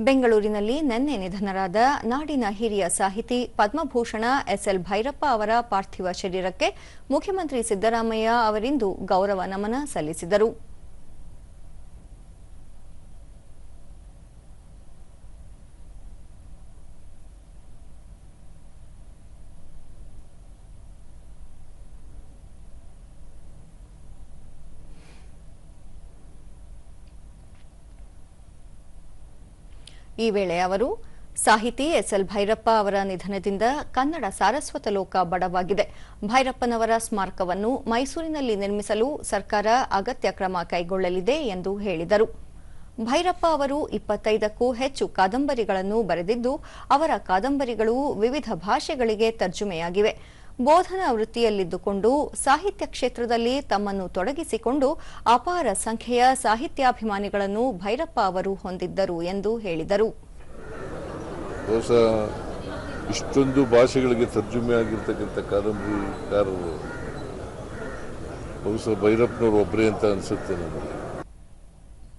ಬೆಂಗಳೂರಿನಲ್ಲಿ ನಿನ್ನೆ ನಿಧನರಾದ ನಾಡಿನ ಹಿರಿಯ ಸಾಹಿತಿ ಪದ್ಮಭೂಷಣ ಎಸ್ಎಲ್ ಭೈರಪ್ಪ ಅವರ ಪಾರ್ಥಿವ ಶರೀರಕ್ಕೆ ಮುಖ್ಯಮಂತ್ರಿ ಸಿದ್ದರಾಮಯ್ಯ ಅವರಿಂದು ಗೌರವ ನಮನ ಸಲ್ಲಿಸಿದರು. ಈ ವೇಳೆ ಅವರು ಸಾಹಿತಿ ಎಸ್ಎಲ್ ಭೈರಪ್ಪ ಅವರ ನಿಧನದಿಂದ ಕನ್ನಡ ಸಾರಸ್ವತ ಲೋಕ ಬಡವಾಗಿದೆ. ಭೈರಪ್ಪನವರ ಸ್ಮಾರಕವನ್ನು ಮೈಸೂರಿನಲ್ಲಿ ನಿರ್ಮಿಸಲು ಸರ್ಕಾರ ಅಗತ್ಯ ಕ್ರಮ ಕೈಗೊಳ್ಳಲಿದೆ ಎಂದು ಹೇಳಿದರು. ಭೈರಪ್ಪ ಅವರು ಇಪ್ಪತ್ತೈದಕ್ಕೂ ಹೆಚ್ಚು ಕಾದಂಬರಿಗಳನ್ನು ಬರೆದಿದ್ದು, ಅವರ ಕಾದಂಬರಿಗಳು ವಿವಿಧ ಭಾಷೆಗಳಿಗೆ ತರ್ಜುಮೆಯಾಗಿವೆ. ಬೋಧನಾ ವೃತ್ತಿಯಲ್ಲಿದ್ದುಕೊಂಡು ಸಾಹಿತ್ಯ ಕ್ಷೇತ್ರದಲ್ಲಿ ತಮ್ಮನ್ನು ತೊಡಗಿಸಿಕೊಂಡು ಅಪಾರ ಸಂಖ್ಯೆಯ ಸಾಹಿತ್ಯಾಭಿಮಾನಿಗಳನ್ನು ಭೈರಪ್ಪ ಅವರು ಹೊಂದಿದ್ದರು ಎಂದು ಹೇಳಿದರು. ಇಷ್ಟೊಂದು ಭಾಷೆಗಳಿಗೆ ತರ್ಜುಮೆ ಆಗಿರ್ತಕ್ಕಂಥ ಕಾದಂಬರಿಕಾರರು, ಬಹುಶಃ ಭೈರಪ್ಪನವರು ಒಬ್ಬರೇ ಅಂತ ಅನಿಸುತ್ತೆ ನನಗೆ